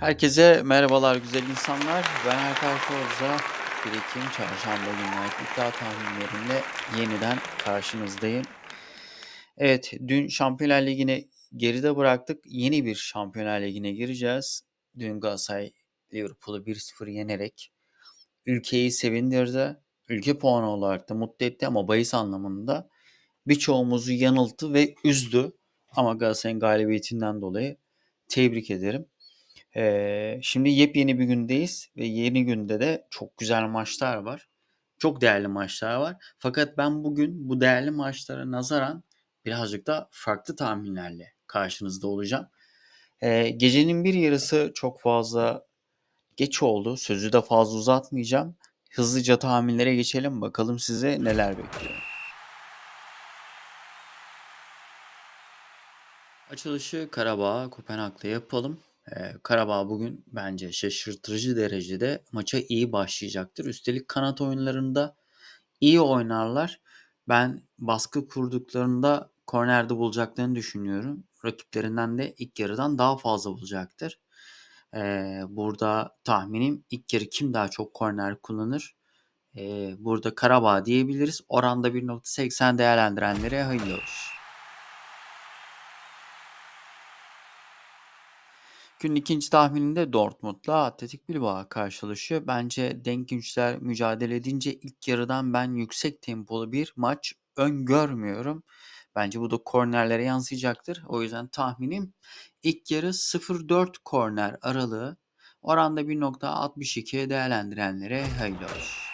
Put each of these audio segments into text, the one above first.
Herkese merhabalar güzel insanlar. Ben Alper Forza. Birikim Çarşamba günler iddia tahminlerimle yeniden karşınızdayım. Evet, dün Şampiyonlar Ligi'ni geride bıraktık. Yeni bir Şampiyonlar Ligi'ne gireceğiz. Dün Galatasaray Liverpool'u 1-0 yenerek ülkeyi sevindirdi. Ülke puanı olarak da mutlu etti ama bahis anlamında birçoğumuzu yanılttı ve üzdü. Ama Galatasaray'ın galibiyetinden dolayı tebrik ederim. Şimdi yepyeni bir gündeyiz ve yeni günde de çok güzel maçlar var. Çok değerli maçlar var. Fakat ben bugün bu değerli maçlara nazaran birazcık da farklı tahminlerle karşınızda olacağım. Ee, gecenin bir yarısı çok fazla geç oldu. Sözü de fazla uzatmayacağım. Hızlıca tahminlere geçelim. Bakalım size neler bekliyor. Açılışı Karabağ Kopenhag'da yapalım. Ee, Karabağ bugün bence şaşırtıcı derecede maça iyi başlayacaktır. Üstelik kanat oyunlarında iyi oynarlar. Ben baskı kurduklarında kornerde bulacaklarını düşünüyorum. Rakiplerinden de ilk yarıdan daha fazla bulacaktır. Ee, burada tahminim ilk yarı kim daha çok korner kullanır? Ee, burada Karabağ diyebiliriz. Oranda 1.80 değerlendirenlere hayırlı olsun. Günün ikinci tahmininde Dortmund'la Atletik Bilbao karşılaşıyor. Bence denk güçler mücadele edince ilk yarıdan ben yüksek tempolu bir maç öngörmüyorum. Bence bu da kornerlere yansıyacaktır. O yüzden tahminim ilk yarı 0-4 korner aralığı oranda 1.62 değerlendirenlere hayırlı olsun.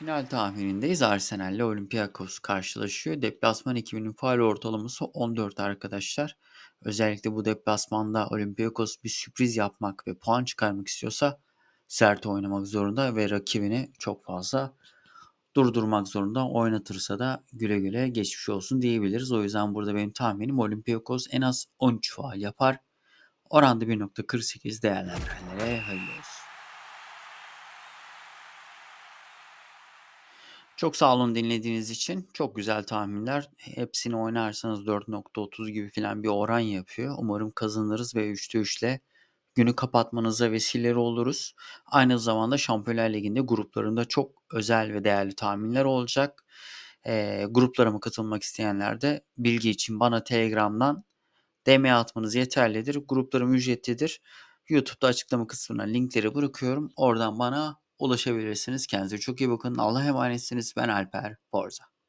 Final tahminindeyiz. Arsenal ile Olympiakos karşılaşıyor. Deplasman ekibinin faal ortalaması 14 arkadaşlar. Özellikle bu deplasmanda Olympiakos bir sürpriz yapmak ve puan çıkarmak istiyorsa sert oynamak zorunda ve rakibini çok fazla durdurmak zorunda. Oynatırsa da güle güle geçmiş olsun diyebiliriz. O yüzden burada benim tahminim Olympiakos en az 13 faal yapar. Oranda 1.48 değerlendirenlere hayırlı olsun. Çok sağ olun dinlediğiniz için. Çok güzel tahminler. Hepsini oynarsanız 4.30 gibi falan bir oran yapıyor. Umarım kazanırız ve 3'te 3 ile günü kapatmanıza vesile oluruz. Aynı zamanda Şampiyonlar Ligi'nde gruplarında çok özel ve değerli tahminler olacak. E, gruplarıma katılmak isteyenler de bilgi için bana Telegram'dan DM atmanız yeterlidir. Gruplarım ücretlidir. YouTube'da açıklama kısmına linkleri bırakıyorum. Oradan bana ulaşabilirsiniz. Kendinize çok iyi bakın. Allah'a emanetsiniz. Ben Alper Forza.